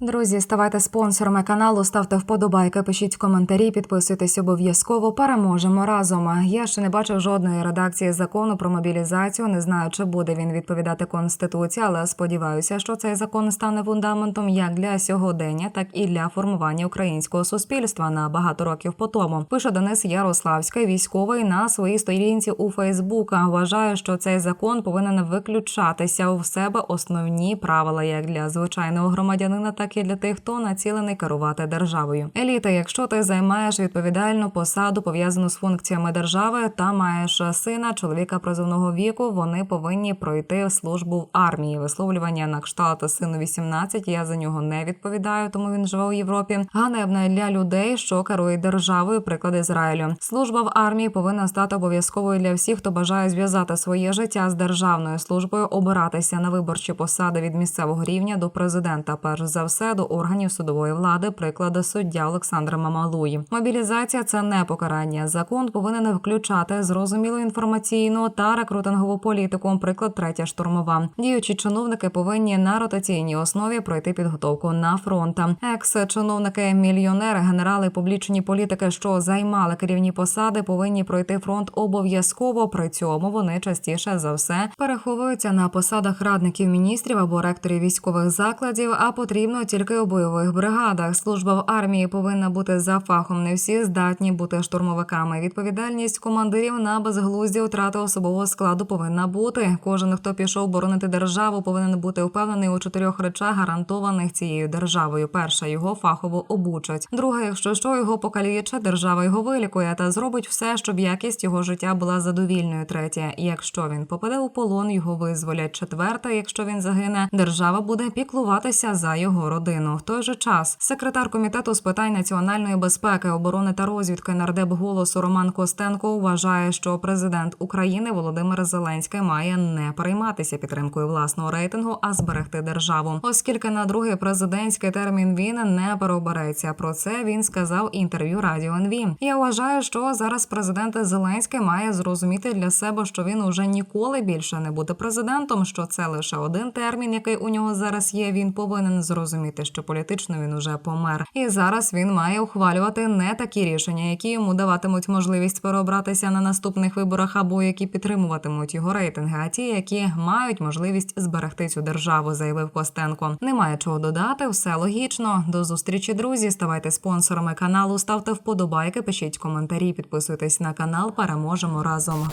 Друзі, ставайте спонсорами каналу, ставте вподобайки, пишіть коментарі, підписуйтесь обов'язково. Переможемо разом. Я ще не бачив жодної редакції закону про мобілізацію. Не знаю, чи буде він відповідати конституції, але сподіваюся, що цей закон стане фундаментом як для сьогодення, так і для формування українського суспільства на багато років по тому. Пише Денис Ярославський, військовий на своїй сторінці у Фейсбук. Вважає, що цей закон повинен виключатися у себе основні правила як для звичайного громадянина, так і для тих, хто націлений керувати державою. Еліта, якщо ти займаєш відповідальну посаду пов'язану з функціями держави та маєш сина, чоловіка призовного віку, вони повинні пройти службу в армії. Висловлювання на кшталт сину 18, Я за нього не відповідаю, тому він живе у Європі. Ганебне для людей, що керують державою. Приклад Ізраїлю. Служба в армії повинна стати обов'язковою для всіх, хто бажає зв'язати своє життя з державною службою, обиратися на виборчі посади від місцевого рівня до президента. Перш за все до органів судової влади. Приклад суддя Олександра Мамалуї. Мобілізація це не покарання. Закон повинен включати зрозумілу інформаційну та рекрутингову політику. Приклад третя штурмова. Діючі чиновники повинні на ротаційній основі пройти підготовку на фронт. Екс-чиновники, мільйонери, генерали, публічні політики, що займали керівні посади, повинні пройти фронт обов'язково. При цьому вони частіше за все переховуються на посадах радників міністрів або ректорів військових закладів. А потрібно тільки у бойових бригадах. Служба в армії повинна бути за фахом. Не всі здатні бути штурмовиками. Відповідальність командирів на безглузді втрати особового складу повинна бути. Кожен, хто пішов боронити державу, повинен бути впевнений у чотирьох речах, гарантованих цією державою. Перша його фахово обучать. Друга, якщо що його покаліче, держава його вилікує та зробить все, щоб якість його життя була задовільною. Третє, якщо він попаде у полон, його визволять. Четверте, якщо він загине, держава буде піклуватися за його родину. В той же час секретар комітету з питань національної безпеки, оборони та розвідки нардеп голосу Роман Костенко вважає, що президент України Володимир Зеленський має не перейматися підтримкою власного рейтингу, а зберегти державу, оскільки на другий президентський термін він не переобереться. Про це він сказав інтерв'ю Радіо НВ. Я вважаю, що зараз президент Зеленський має зрозуміти для себе, що він уже ніколи більше не буде президентом. Що це лише один термін, який у нього зараз є. Він повинен зрозуміти, що політично він уже помер, і зараз він має ухвалювати не такі рішення, які йому даватимуть можливість переобратися на наступних виборах, або які підтримуватимуть його рейтинги, а ті, які мають можливість зберегти цю державу, заявив Костенко. Немає чого додати, все логічно. До зустрічі, друзі. Ставайте спонсорами каналу, ставте вподобайки, пишіть коментарі, підписуйтесь на канал. Переможемо разом.